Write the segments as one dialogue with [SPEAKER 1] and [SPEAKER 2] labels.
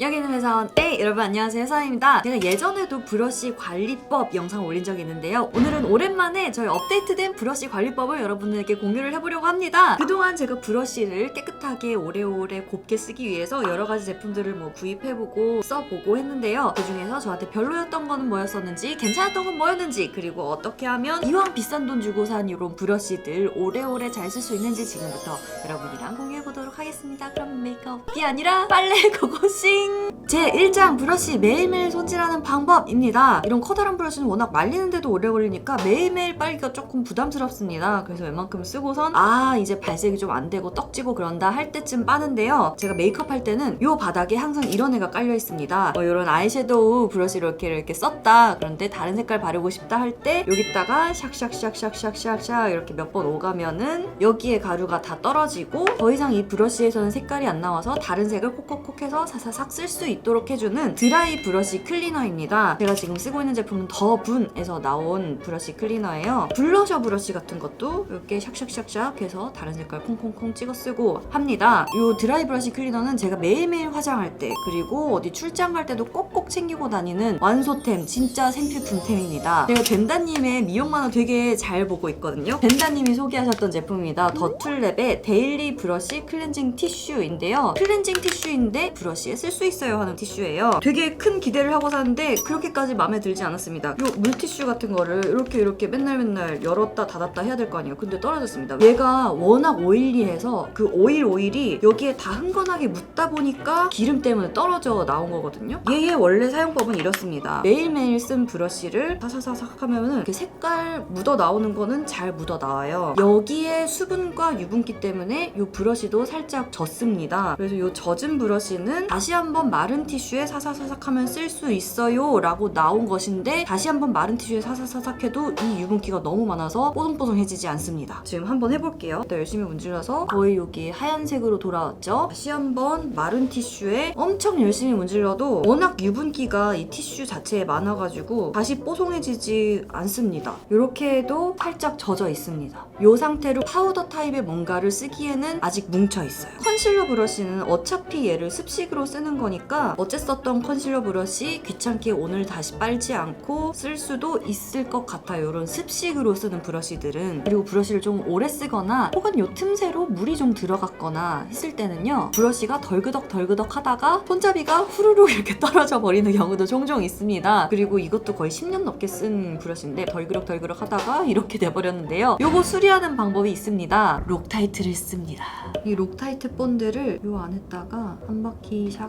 [SPEAKER 1] 여기는 회사원 A 여러분 안녕하세요. 회사원입니다. 제가 예전에도 브러쉬 관리법 영상 올린 적이 있는데요. 오늘은 오랜만에 저희 업데이트된 브러쉬 관리법을 여러분들께 공유를 해보려고 합니다. 그동안 제가 브러쉬를 깨끗하게 오래오래 곱게 쓰기 위해서 여러 가지 제품들을 뭐 구입해보고 써보고 했는데요. 그 중에서 저한테 별로였던 거는 뭐였었는지 괜찮았던 건 뭐였는지 그리고 어떻게 하면 이왕 비싼 돈 주고 산 이런 브러쉬들 오래오래 잘 쓸 수 있는지 지금부터 여러분이랑 공유해보도록 하겠습니다. 그럼 메이크업이 아니라 빨래 고고싱 제 1장 브러쉬 매일매일 손질하는 방법입니다. 이런 커다란 브러쉬는 워낙 말리는데도 오래 걸리니까 매일매일 빨기가 조금 부담스럽습니다. 그래서 웬만큼 쓰고선 아 이제 발색이 좀 안 되고 떡지고 그런다 할 때쯤 빠는데요. 제가 메이크업 할 때는 요 바닥에 항상 이런 애가 깔려 있습니다. 뭐 이런 아이섀도우 브러쉬로 이렇게 이렇게 썼다. 그런데 다른 색깔 바르고 싶다 할 때 여기다가 샥샥샥샥샥샥샥 이렇게 몇 번 오가면은 여기에 가루가 다 떨어지고 더 이상 이 브러쉬에서는 색깔이 안 나와서 다른 색을 콕콕콕 해서 사사삭 쓸 수 있 도록 해주는 드라이 브러쉬 클리너입니다. 제가 지금 쓰고 있는 제품은 더분에서 나온 브러쉬 클리너예요. 블러셔 브러쉬 같은 것도 이렇게 샥샥샥샥 해서 다른 색깔 콩콩콩 찍어 쓰고 합니다. 이 드라이 브러쉬 클리너는 제가 매일매일 화장할 때 그리고 어디 출장 갈 때도 꼭꼭 챙기고 다니는 완소템 진짜 생필품템입니다. 제가 덴다님의 미용 만화 되게 잘 보고 있거든요. 덴다님이 소개하셨던 제품입니다. 더툴랩의 데일리 브러쉬 클렌징 티슈인데요. 클렌징 티슈인데 브러쉬에 쓸 수 있어요 하는 티슈예요. 되게 큰 기대를 하고 샀는데 그렇게까지 마음에 들지 않았습니다. 이 물티슈 같은 거를 이렇게 이렇게 맨날 맨날 열었다 닫았다 해야 될 거 아니에요. 근데 떨어졌습니다. 얘가 워낙 오일리해서 그 오일 오일이 여기에 다 흥건하게 묻다 보니까 기름 때문에 떨어져 나온 거거든요. 얘의 원래 사용법은 이렇습니다. 매일매일 쓴 브러쉬를 사사사삭 하면은 색깔 묻어 나오는 거는 잘 묻어 나와요. 여기에 수분과 유분기 때문에 이 브러쉬도 살짝 젖습니다. 그래서 이 젖은 브러쉬는 다시 한번 마른 티슈에 사사사삭 하면 쓸 수 있어요 라고 나온 것인데 다시 한번 마른 티슈에 사사사삭 해도 이 유분기가 너무 많아서 뽀송뽀송해지지 않습니다. 지금 한번 해볼게요. 또 열심히 문질러서 거의 여기 하얀색으로 돌아왔죠. 다시 한번 마른 티슈에 엄청 열심히 문질러도 워낙 유분기가 이 티슈 자체에 많아가지고 다시 뽀송해지지 않습니다. 이렇게 해도 살짝 젖어 있습니다. 이 상태로 파우더 타입의 뭔가를 쓰기에는 아직 뭉쳐 있어요. 컨실러 브러쉬는 어차피 얘를 습식으로 쓰는 거니까 어제 썼던 컨실러 브러쉬 귀찮게 오늘 다시 빨지 않고 쓸 수도 있을 것 같아요. 이런 습식으로 쓰는 브러쉬들은 그리고 브러쉬를 좀 오래 쓰거나 혹은 요 틈새로 물이 좀 들어갔거나 했을 때는요 브러쉬가 덜그덕 덜그덕 하다가 손잡이가 후루룩 이렇게 떨어져 버리는 경우도 종종 있습니다. 그리고 이것도 거의 10년 넘게 쓴 브러쉬인데 덜그덕 덜그덕 하다가 이렇게 돼버렸는데요. 요거 수리하는 방법이 있습니다. 록타이트를 씁니다. 이 록타이트 본드를 요 안에다가 한 바퀴 샥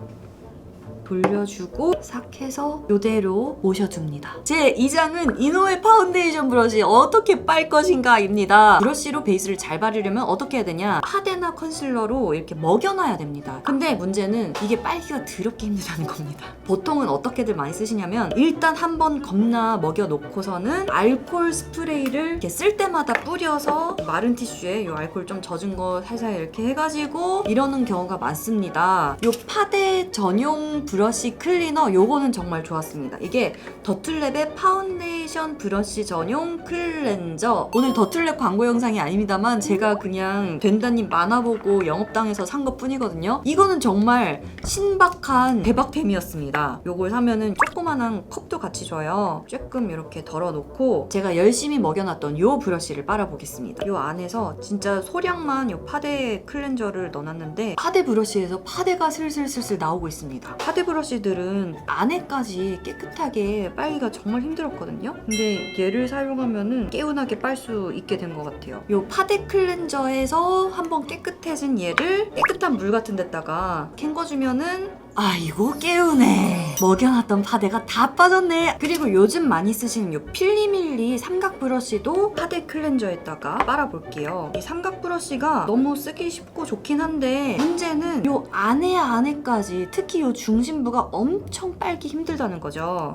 [SPEAKER 1] 돌려주고 싹 해서 이대로 모셔줍니다. 제 2장은 이노의 파운데이션 브러쉬 어떻게 빨 것인가입니다. 브러쉬로 베이스를 잘 바르려면 어떻게 해야 되냐? 파데나 컨실러로 이렇게 먹여놔야 됩니다. 근데 문제는 이게 빨기가 더럽게 힘들다는 겁니다. 보통은 어떻게들 많이 쓰시냐면 일단 한 번 겁나 먹여놓고서는 알콜 스프레이를 이렇게 쓸 때마다 뿌려서 마른 티슈에 이 알콜 좀 젖은 거 살살 이렇게 해가지고 이러는 경우가 많습니다. 이 파데 전용 브러쉬 클리너 요거는 정말 좋았습니다. 이게 더툴랩의 파운데이션 브러쉬 전용 클렌저. 오늘 더툴랩 광고 영상이 아닙니다만 제가 그냥 된다님 만화 보고 영업당해서 산 것 뿐이거든요. 이거는 정말 신박한 대박템이었습니다. 요걸 사면은 조그만한 컵도 같이 줘요. 조금 이렇게 덜어놓고 제가 열심히 먹여놨던 요 브러쉬를 빨아보겠습니다. 요 안에서 진짜 소량만 요 파데 클렌저를 넣어놨는데 파데 브러쉬에서 파데가 슬슬슬슬 나오고 있습니다. 파데 브러쉬들은 안에까지 깨끗하게 빨기가 정말 힘들었거든요. 근데 얘를 사용하면은 개운하게 빨 수 있게 된 것 같아요. 요 파데 클렌저에서 한번 깨끗해진 얘를 깨끗한 물 같은 데다가 헹궈주면은 아이고 깨우네. 먹여놨던 파데가 다 빠졌네. 그리고 요즘 많이 쓰시는 요 필리밀리 삼각 브러쉬도 파데 클렌저에다가 빨아볼게요. 이 삼각 브러쉬가 너무 쓰기 쉽고 좋긴 한데 문제는 요 안에 안에까지 특히 요 중심부가 엄청 빨기 힘들다는 거죠.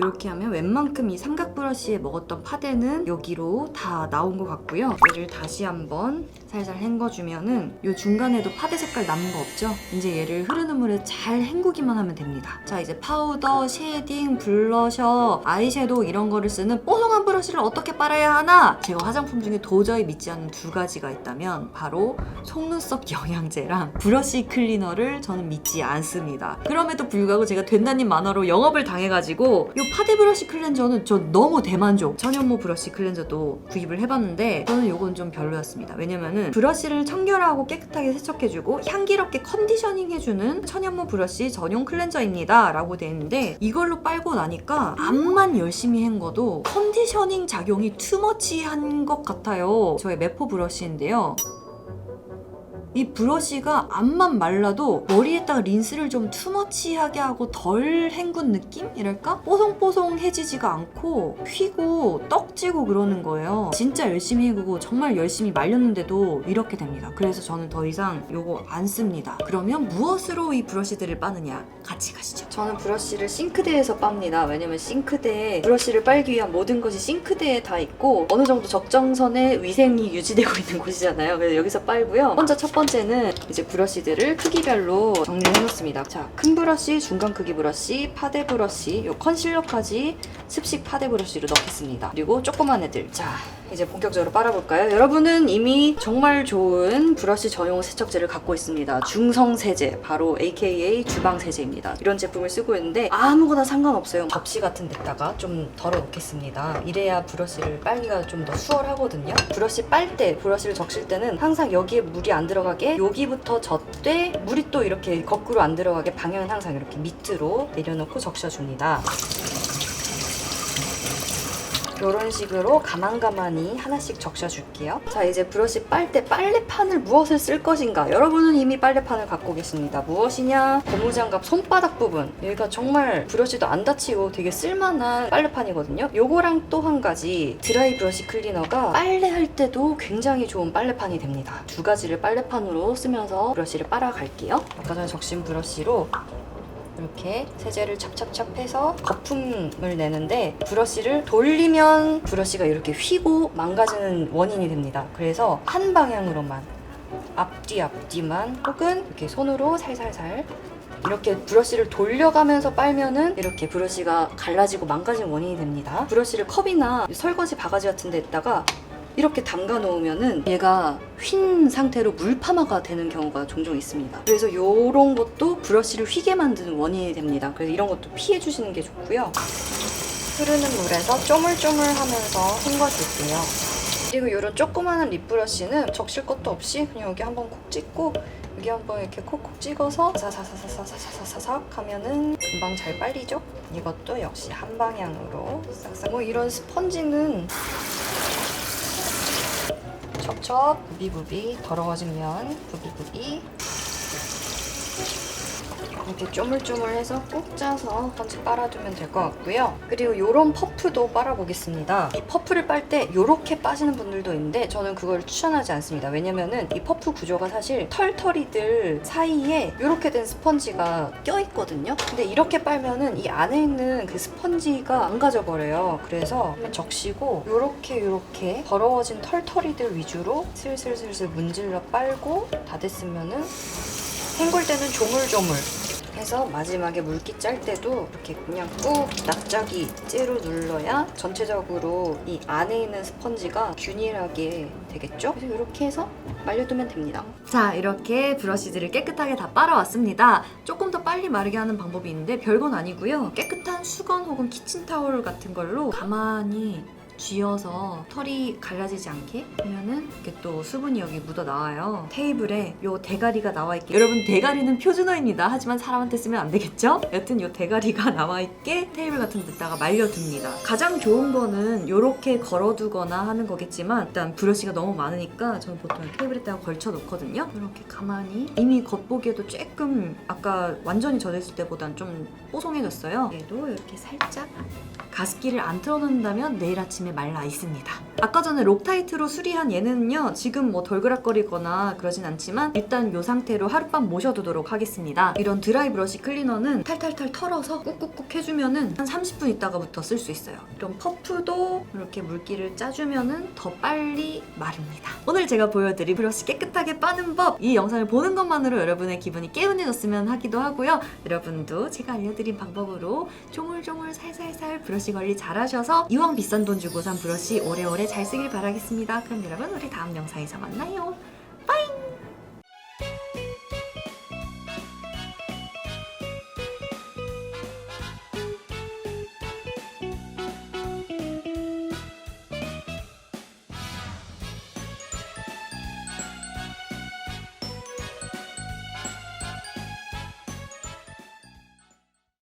[SPEAKER 1] 이렇게 하면 웬만큼 이 삼각 브러쉬에 먹었던 파데는 여기로 다 나온 것 같고요. 얘를 다시 한번 살살 헹궈주면은 요 중간에도 파데 색깔 남은 거 없죠? 이제 얘를 흐르는 물에 잘 헹구기만 하면 됩니다. 자 이제 파우더, 쉐딩, 블러셔, 아이섀도우 이런 거를 쓰는 뽀송한 브러쉬를 어떻게 빨아야 하나? 제가 화장품 중에 도저히 믿지 않는 두 가지가 있다면 바로 속눈썹 영양제랑 브러쉬 클리너를 저는 믿지 않습니다. 그럼에도 불구하고 제가 된다님 만화로 영업을 당해가지고 이 파데 브러쉬 클렌저는 저 너무 대만족. 천연모 브러쉬 클렌저도 구입을 해봤는데 저는 이건 좀 별로였습니다. 왜냐면 은 브러쉬를 청결하고 깨끗하게 세척해주고 향기롭게 컨디셔닝 해주는 천연모 브러쉬 전용 클렌저입니다. 라고 돼 있는데 이걸로 빨고 나니까 앞만 열심히 헹궈도 컨디셔닝 작용이 투머치한 것 같아요. 저의 메포 브러쉬인데요. 이 브러쉬가 앞만 말라도 머리에다가 린스를 좀 투머치하게 하고 덜 헹군 느낌이랄까? 뽀송뽀송해지지가 않고 휘고 떡지고 그러는 거예요. 진짜 열심히 헹구고 정말 열심히 말렸는데도 이렇게 됩니다. 그래서 저는 더 이상 요거 안 씁니다. 그러면 무엇으로 이 브러쉬들을 빠느냐? 같이 가시죠. 저는 브러쉬를 싱크대에서 빱니다. 왜냐면 싱크대에 브러쉬를 빨기 위한 모든 것이 싱크대에 다 있고 어느 정도 적정선의 위생이 유지되고 있는 곳이잖아요. 그래서 여기서 빨고요. 먼저 첫 번째 는 이제 브러쉬들을 크기별로 정리를 해놓습니다. 자, 큰 브러쉬, 중간 크기 브러쉬, 파데 브러쉬, 요 컨실러까지 습식 파데 브러쉬로 넣겠습니다. 그리고 조그만 애들. 자, 이제 본격적으로 빨아볼까요? 여러분은 이미 정말 좋은 브러쉬 전용 세척제를 갖고 있습니다. 중성 세제, 바로 AKA 주방 세제입니다. 이런 제품을 쓰고 있는데 아무거나 상관없어요. 접시 같은 데다가 좀 덜어 놓겠습니다. 이래야 브러쉬를 빨기가 좀 더 수월하거든요. 브러쉬 빨 때, 브러쉬를 적실 때는 항상 여기에 물이 안 들어가게 여기부터 젖되 물이 또 이렇게 거꾸로 안 들어가게 방향은 항상 이렇게 밑으로 내려놓고 적셔줍니다. 이런 식으로 가만가만히 하나씩 적셔줄게요. 자, 이제 브러쉬 빨때 빨래판을 무엇을 쓸 것인가? 여러분은 이미 빨래판을 갖고 계십니다. 무엇이냐? 고무장갑 손바닥 부분. 여기가 정말 브러쉬도 안 다치고 되게 쓸만한 빨래판이거든요. 요거랑 또 한 가지 드라이 브러쉬 클리너가 빨래할 때도 굉장히 좋은 빨래판이 됩니다. 두 가지를 빨래판으로 쓰면서 브러쉬를 빨아갈게요. 아까 전에 적신 브러쉬로 이렇게 세제를 찹찹찹 해서 거품을 내는데 브러쉬를 돌리면 브러쉬가 이렇게 휘고 망가지는 원인이 됩니다. 그래서 한 방향으로만 앞뒤 앞뒤만 혹은 이렇게 손으로 살살살 이렇게 브러쉬를 돌려가면서 빨면은 이렇게 브러쉬가 갈라지고 망가지는 원인이 됩니다. 브러쉬를 컵이나 설거지 바가지 같은 데다가 이렇게 담가 놓으면은 얘가 휜 상태로 물파마가 되는 경우가 종종 있습니다. 그래서 이런 것도 브러쉬를 휘게 만드는 원인이 됩니다. 그래서 이런 것도 피해 주시는 게 좋고요. 흐르는 물에서 쪼물쪼물하면서 헹궈줄게요. 그리고 이런 조그마한 립브러쉬는 적실 것도 없이 그냥 여기 한번 콕 찍고 여기 한번 이렇게 콕콕 찍어서 사사사사사사사삭 하면은 금방 잘 빨리죠? 이것도 역시 한 방향으로 싹싹. 뭐 이런 스펀지는 척척 부비부비 더러워지면 부비부비 이렇게 쪼물쪼물해서 꾹 짜서 번지 빨아두면 될 것 같고요. 그리고 이런 퍼프도 빨아보겠습니다. 이 퍼프를 빨 때 이렇게 빠지는 분들도 있는데 저는 그걸 추천하지 않습니다. 왜냐면은 이 퍼프 구조가 사실 털털이들 사이에 이렇게 된 스펀지가 껴있거든요. 근데 이렇게 빨면은 이 안에 있는 그 스펀지가 망가져 버려요. 그래서 한번 적시고 이렇게 이렇게 더러워진 털털이들 위주로 슬슬슬슬 문질러 빨고 다 됐으면은 헹굴 때는 조물조물 해서 마지막에 물기 짤 때도 이렇게 그냥 꾹 납작이 째로 눌러야 전체적으로 이 안에 있는 스펀지가 균일하게 되겠죠? 그래서 이렇게 해서 말려두면 됩니다. 자, 이렇게 브러쉬들을 깨끗하게 다 빨아왔습니다. 조금 더 빨리 마르게 하는 방법이 있는데 별건 아니고요. 깨끗한 수건 혹은 키친타올 같은 걸로 가만히 쥐어서 털이 갈라지지 않게 하면은 이렇게 또 수분이 여기 묻어 나와요. 테이블에 요 대가리가 나와 있게 여러분 대가리는 표준어입니다. 하지만 사람한테 쓰면 안 되겠죠? 여튼 요 대가리가 나와 있게 테이블 같은 데다가 말려둡니다. 가장 좋은 거는 요렇게 걸어두거나 하는 거겠지만 일단 브러쉬가 너무 많으니까 저는 보통 테이블에다가 걸쳐 놓거든요. 이렇게 가만히 이미 겉보기에도 조금 아까 완전히 젖었을 때보단 좀 뽀송해졌어요. 얘도 이렇게 살짝 가습기를 안 틀어놓는다면 내일 아침에 말라 있습니다. 아까 전에 록타이트로 수리한 얘는요 지금 뭐 덜그락거리거나 그러진 않지만 일단 이 상태로 하룻밤 모셔두도록 하겠습니다. 이런 드라이 브러쉬 클리너는 탈탈탈 털어서 꾹꾹꾹 해주면은 한 30분 있다가부터 쓸 수 있어요. 이런 퍼프도 이렇게 물기를 짜주면은 더 빨리 마릅니다. 오늘 제가 보여드린 브러쉬 깨끗하게 빠는 법 이 영상을 보는 것만으로 여러분의 기분이 개운해졌으면 하기도 하고요. 여러분도 제가 알려드린 방법으로 조물조물 살살살 브러쉬 관리 잘하셔서 이왕 비싼 돈 주고 산 브러쉬 오래오래 잘 쓰길 바라겠습니다. 그럼 여러분 우리 다음 영상에서 만나요. 빠잉!